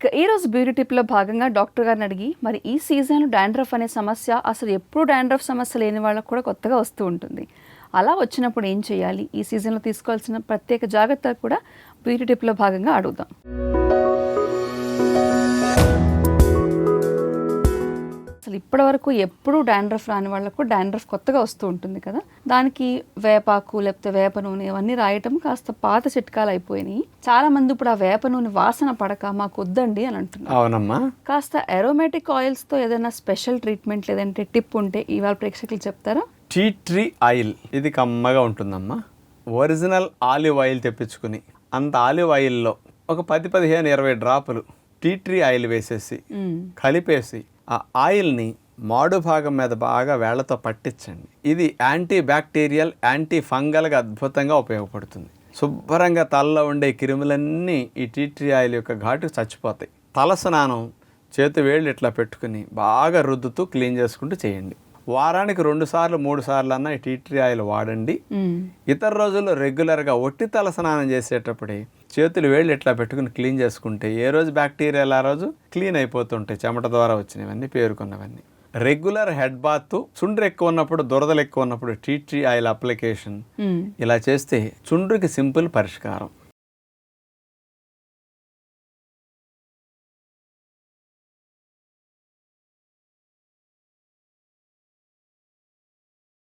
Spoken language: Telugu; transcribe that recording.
ఇక ఈరోజు రోజు బ్యూటీ టిప్లో భాగంగా డాక్టర్ గారిని అడిగి మరి ఈ సీజన్ డాండ్రఫ్ అనే సమస్య అసలు ఎప్పుడు డాండ్రఫ్ సమస్య లేని వాళ్ళకు కూడా కొత్తగా వస్తూ ఉంటుంది. అలా వచ్చినప్పుడు ఏం చేయాలి? ఈ సీజన్లో తీసుకోవాల్సిన ప్రత్యేక జాగ్రత్త కూడా బ్యూటీ టిప్లో భాగంగా అడుగుదాం. అసలు ఇప్పటి వరకు ఎప్పుడు డాండ్రఫ్ రాని వాళ్ళకు డాండ్రఫ్ కొత్తగా వస్తూ ఉంటుంది కదా. దానికి వేపాకు లేకపోతే వేప నూనె ఇవన్నీ రాయటం కాస్త పాత చిట్కాలు అయిపోయినాయి. చాలా మంది ఇప్పుడు ఆ వేప నూనె వాసన పడక మాకు వద్దండి అని అంటున్నారు. అవునమ్మా. కాస్త అరోమేటిక్ ఆయిల్స్తో ఏదైనా స్పెషల్ ట్రీట్మెంట్ లేదంటే టిప్ ఉంటే ఇవాళ ప్రేక్షకులు చెప్తారా? టీ ట్రీ ఆయిల్ ఇది కమ్మగా ఉంటుందమ్మా. ఒరిజినల్ ఆలివ్ ఆయిల్ తెప్పించుకుని అంత ఆలివ్ ఆయిల్లో ఒక పది పదిహేను ఇరవై డ్రాపులు టీ ట్రీ ఆయిల్ వేసేసి. కలిపేసి ఆ ఆయిల్ని మాడు భాగం మీద బాగా వేళ్ళతో పట్టించండి. ఇది యాంటీ బ్యాక్టీరియల్ యాంటీ ఫంగల్గా అద్భుతంగా ఉపయోగపడుతుంది. శుభ్రంగా తలలో ఉండే క్రిములన్నీ ఈ టీ ట్రీ ఆయిల్ యొక్క ఘాటుకు చచ్చిపోతాయి. తల స్నానం చేతి వేళ్ళు ఇట్లా పెట్టుకుని బాగా రుద్దుతూ క్లీన్ చేసుకుంటూ చేయండి. వారానికి రెండు సార్లు మూడు సార్లు అన్న ఈ టీ ట్రీ ఆయిల్ వాడండి. ఇతర రోజుల్లో రెగ్యులర్గా ఒట్టి తల స్నానం చేసేటప్పుడే చేతులు వేళ్ళు ఇట్లా పెట్టుకుని క్లీన్ చేసుకుంటే ఏ రోజు బ్యాక్టీరియాలు ఆ రోజు క్లీన్ అయిపోతుంటాయి చెమట ద్వారా వచ్చినవన్నీ పేరుకున్నవన్నీ రెగ్యులర్ హెడ్ బాత్ చుండ్రు ఎక్కువ ఉన్నప్పుడు దురదలు ఎక్కువ ఉన్నప్పుడు టీ ట్రీ ఆయిల్ అప్లికేషన్. ఇలా చేస్తే చుండ్రుకి సింపుల్ పరిష్కారం